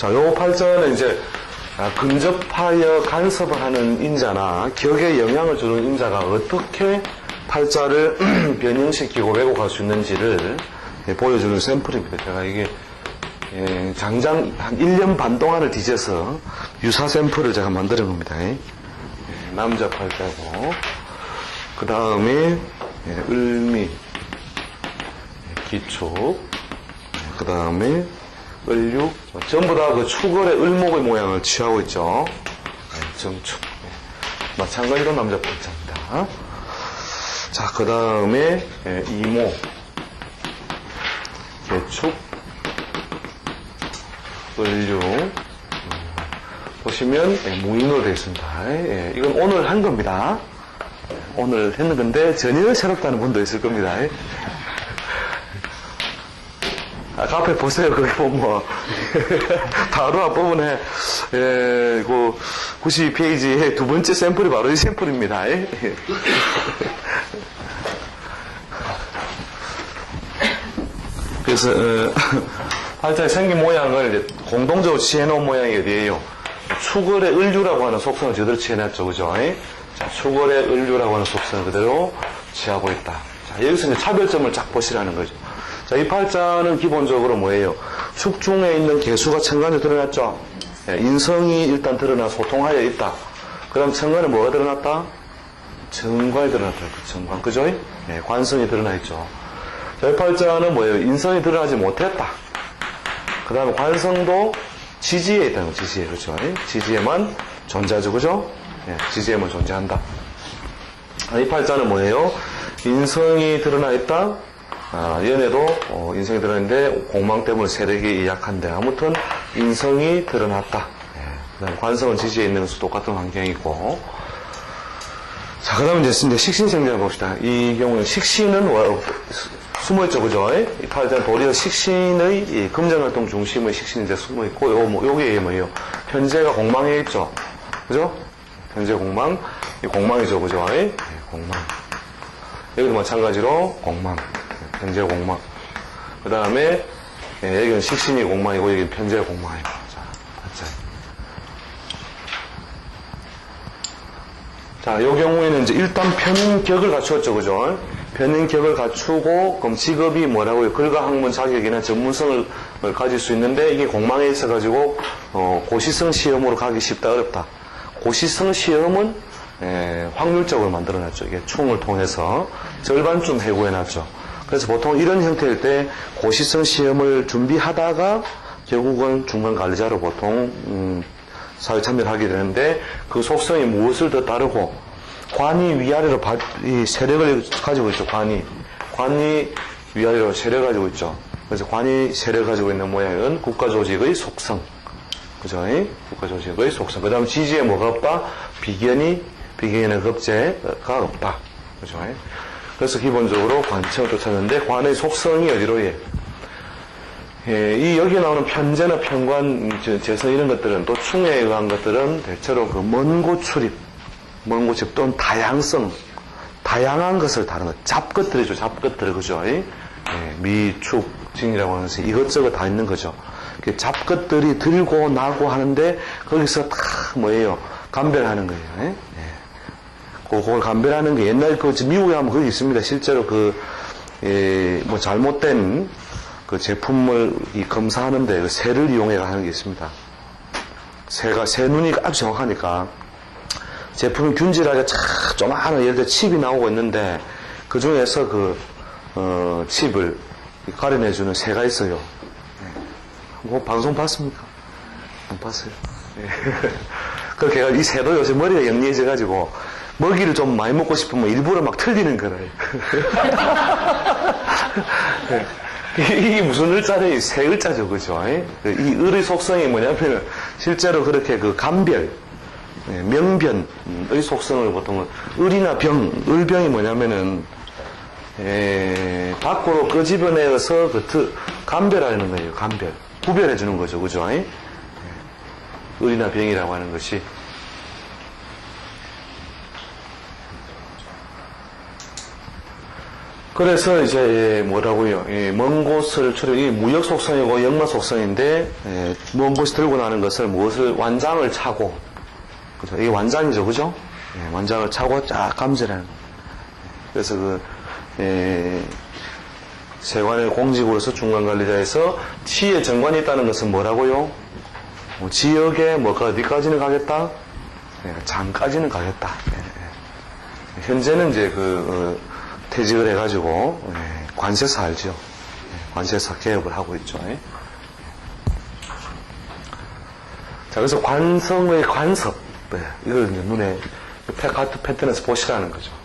자, 요 팔자는 이제 아, 근접하여 간섭을 하는 인자나 격에 영향을 주는 인자가 어떻게 팔자를 변형시키고 왜곡할 수 있는지를 예, 보여주는 샘플입니다. 제가 이게 예, 장장 한 1년 반 동안을 뒤져서 유사 샘플을 제가 만드는 겁니다. 예, 남자 팔자고 그 다음에 예, 을미 예, 기축 그 다음에 을육 전부 다그 축월의 을목의 모양을 취하고 있죠. 네, 정축 네. 마찬가지로 남자 팔자입니다. 자, 그 다음에 예, 이모 개축 을육 음, 보시면 예, 무인으로 되어 있습니다. 예, 이건 오늘 한 겁니다. 오늘 했는 건데 전혀 새롭다는 분도 있을 겁니다. 아, 그 앞에 보세요. 거기 보면. 바로 앞부분에, 예, 그, 92페이지에 두 번째 샘플이 바로 이 샘플입니다. 예. 그래서, 어, 팔자의 생긴 모양을 공동적으로 취해놓은 모양이 어디에요? 추걸의 을류라고 하는 속성을 제대로 취해놨죠. 그죠? 예? 자, 추걸의 을류라고 하는 속성을 그대로 취하고 있다. 자, 여기서 이제 차별점을 쫙 보시라는 거죠. 자, 이 팔자는 기본적으로 뭐예요? 축중에 있는 개수가 천간에 드러났죠? 예, 인성이 일단 드러나 소통하여 있다. 그 다음 천간에 뭐가 드러났다? 정관이 드러났다. 그 정관. 그죠? 예, 관성이 드러나 있죠. 자, 이 팔자는 뭐예요? 인성이 드러나지 못했다. 그 다음에 관성도 지지에 있다는 거, 지지에. 그렇죠? 예? 지지에만 존재하죠. 그죠? 예, 지지에만 존재한다. 아, 이 팔자는 뭐예요? 인성이 드러나 있다. 아, 연애도 어, 인성이 드러났는데 공망 때문에 세력이 약한데 아무튼 인성이 드러났다. 예, 관성은 지지에 있는 것도 똑같은 환경이고. 자, 그 다음에 이제, 이제 식신생장을 봅시다. 이 경우는 식신은 뭐, 숨어있죠, 그죠? 이 팔자는 도리어 식신의 이 금전활동 중심의 식신이 이제 숨어있고, 요, 뭐, 요게 뭐예요? 현재가 공망에 있죠. 그죠? 현재 공망, 이 공망이죠, 그죠? 예, 공망. 여기도 마찬가지로 공망. 현재 공망. 그 다음에, 예, 여기는 식신이 공망이고, 여기는 편재 공망이고. 자, 맞죠? 자, 요 경우에는 이제 일단 편인격을 갖추었죠, 그죠? 편인격을 갖추고, 그럼 직업이 뭐라고요? 글과 학문 자격이나 전문성을 가질 수 있는데, 이게 공망에 있어 가지고, 어, 고시성 시험으로 가기 쉽다, 어렵다. 고시성 시험은, 예, 확률적으로 만들어놨죠. 이게 충을 통해서 절반쯤 해고해놨죠. 그래서 보통 이런 형태일 때 고시성 시험을 준비하다가 결국은 중간 관리자로 보통 음, 사회 참여를 하게 되는데 그 속성이 무엇을 더 따르고 관이 위아래로 바, 이 세력을 가지고 있죠. 관이 관이 위아래로 세력 가지고 있죠. 그래서 관이 세력 가지고 있는 모양은 국가 조직의 속성. 그죠? 국가 조직의 속성. 그 다음 지지에 뭐가 없다? 비견이 비견의 급제가 없다. 그죠? 그래서 기본적으로 관청을 쫓았는데 관의 속성이 어디로 예? 예, 이 여기 나오는 편제나 편관, 재선 이런 것들은 또 충에 의한 것들은 대체로 그 먼곳 출입, 먼곳 출입 또는 다양성, 다양한 것을 다루는 것, 잡것들이죠, 잡것들, 그죠? 예, 미축, 진이라고 하는 것이 이것저것 다 있는 거죠. 그 잡것들이 들고 나고 하는데 거기서 다 뭐예요? 감별하는 거예요. 예? 예. 그걸 감별하는 게 옛날 그 미국에 하면 그게 있습니다. 실제로 그, 예, 뭐 잘못된 그 제품을 이 검사하는데 그 새를 이용해 하는 게 있습니다. 새가 새 눈이 아주 정확하니까 제품이 균질하게 쫙 조그마한 예를 들어 칩이 나오고 있는데 그 중에서 그 어, 칩을 가려내주는 새가 있어요. 뭐 방송 봤습니까? 안 봤어요. 예. 그렇게 이 새도 요새 머리가 영리해져 가지고 먹이를 좀 많이 먹고 싶으면 일부러 막 틀리는 거래요. 이게 무슨 을자래? 새 을자죠, 그죠? 이 을의 속성이 뭐냐면, 실제로 그렇게 그 감별, 명변의 속성을 보통은, 을이나 병, 을병이 뭐냐면은, 에, 밖으로 끄집어내어서 그 트, 감별하는 거예요, 감별. 구별해 주는 거죠, 그죠? 을이나 병이라고 하는 것이. 그래서 이제 예, 뭐라고요? 예, 먼 곳을 출입, 이 무역 속성이고 역마 속성인데 예, 먼 곳이 들고 나는 것을 무엇을 완장을 차고 그죠? 이게 완장이죠, 그죠? 예, 완장을 차고 쫙 감지라는. 그래서 그 예, 세관의 공직으로서 중간 관리자에서 시의 정관이 있다는 것은 뭐라고요? 뭐 지역에 뭐가 어디까지는 가겠다? 예, 장까지는 가겠다. 현재는 이제 그 어, 퇴직을 해가지고 예, 관세사 알죠? 예, 관세사 개업을 하고 있죠. 예. 자, 그래서 관성의 관섭. 네, 이걸 눈에 패- 같은 패턴에서 보시라는 거죠.